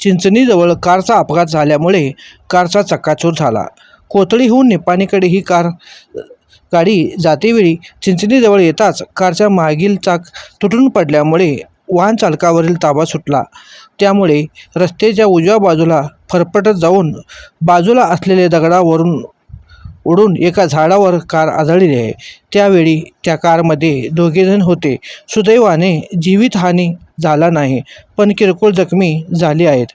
चिंचणीजवळ कारचा अपघात झाल्यामुळे कारचा चक्काचूर झाला. कोथळीहून निपाणीकडे ही कार गाडी जातेवेळी चिंचणीजवळ येताच कारच्या मागील चाक तुटून पडल्यामुळे वाहन चालकावरील ताबा सुटला. त्यामुळे रस्त्याच्या उजव्या बाजूला फरफटत जाऊन बाजूला असलेल्या दगडावरून उडून एका झाडावर कार आदळली आहे. त्यावेळी त्या कारमध्ये दोघेजण होते. सुदैवाने जीवितहानी झाला नाही पण किरकोळ जखमी झाली आहेत.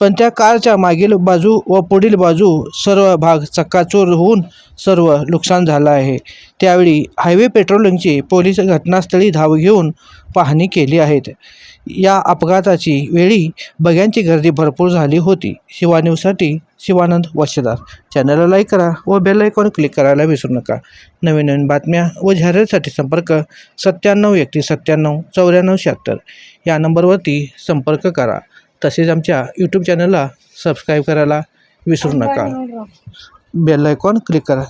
पण त्या कारच्या मागील बाजू व पुढील बाजू सर्व भाग चक्काचूर होऊन सर्व नुकसान झालं आहे. त्यावेळी हायवे पेट्रोलिंगची पोलीस घटनास्थळी धाव घेऊन पाहणी केली आहेत. या अपघाताची वेळी बघ्यांची गर्दी भरपूर झाली होती. शिवान्यूजसाठी शिवानंद वशदार चॅनलला लाईक करा व बेल आयकॉन क्लिक करायला विसरू नका. नवीन नवीन बातम्या व जाहिरातीसाठी संपर्क सत्त्याण्णव एकतीस सत्त्याण्णव चौऱ्याण्णव शहात्तर या नंबरवरती संपर्क करा. तसेच आमच्या यूट्यूब चॅनलला सबस्क्राईब करायला विसरू नका. बेल आयकॉन क्लिक करा.